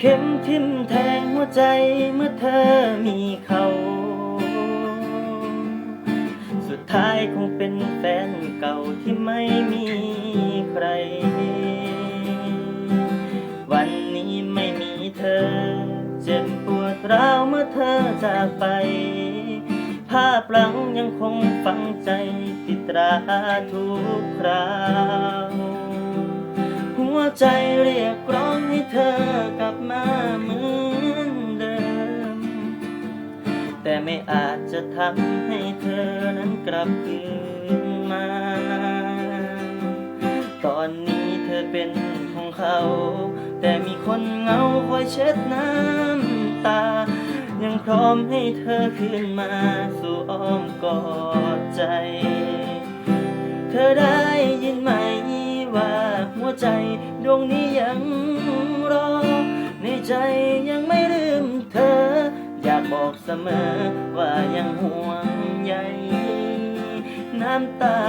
เข็มทิ่มแทงหัวใจเมื่อเธอมีเขา สุดท้ายคงเป็นแฟนเก่าที่ไม่มีใคร วันนี้ไม่มีเธอ เจ็บปวดร้าวเมื่อเธอจากไป ภาพหลังยังคงฝังใจติดตราทุกคราว หัวใจเรียกร้อง ธอกลับมาเหมือนเดิม แต่ไม่อาจจะทำให้เธอนั้นกลับคืนมา ตอนนี้เธอเป็นของเขา แต่มีคนเงาคอยเช็ดน้ำตา ยังพร้อมให้เธอคืนมาสู่อ้อมกอดใจ เธอได้ยินไหมว่าหัวใจดวงนี้ยัง ใจยังไม่ลืมเธอ อยากบอกเสมอว่ายังห่วงใยน้ำตา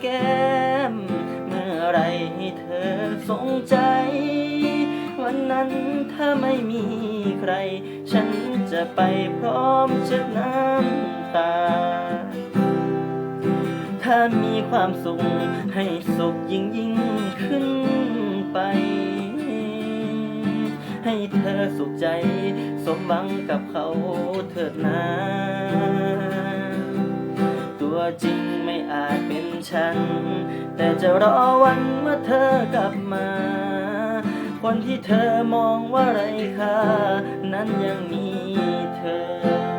แก้ม เมื่อไรให้เธอสงใจ วันนั้นถ้าไม่มีใคร ฉันจะไปพร้อมเช็ดน้ำตา ถ้ามีความสุขให้สุขยิ่งยิ่งขึ้นไป ให้เธอสุขใจ สมหวังกับเขาเถิดนาตัวจริงไม่อาจเป็นฉัน แต่จะรอวันเมื่อเธอกลับมา คนที่เธอมองว่าไรค่านั้นยังมีเธอ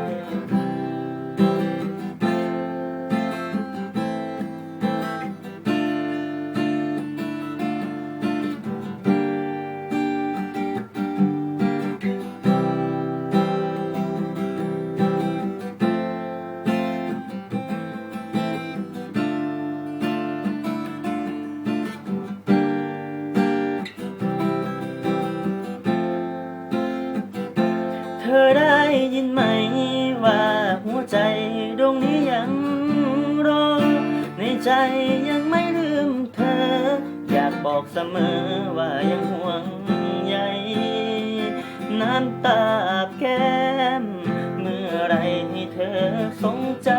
ใจดวงนี้ยังรอ ในใจยังไม่ลืมเธอ อยากบอกเสมอว่ายังห่วงใยน้ำตาแก้ม เมื่อไรให้เธอสงใจ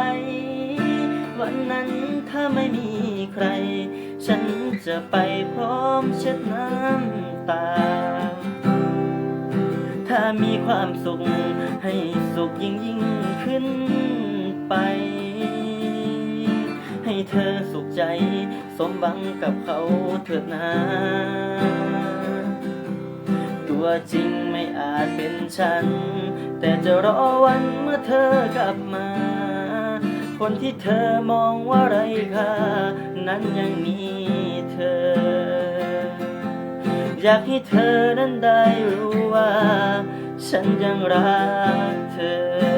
วันนั้นถ้าไม่มีใคร ฉันจะไปพร้อมเช็ดน้ำตาถ้า มีความสุข ให้สุขยิ่งยิ่งขึ้นไป ให้เธอสุขใจ สมหวังกับเขาเถิดนาตัวจริงไม่อาจเป็นฉัน แต่จะรอวันเมื่อเธอกลับมา คนที่เธอมองว่าไรค่านั้นยังมีเธอ อยากให้เธอนั้นได้รู้ว่า ฉันยังรักเธอ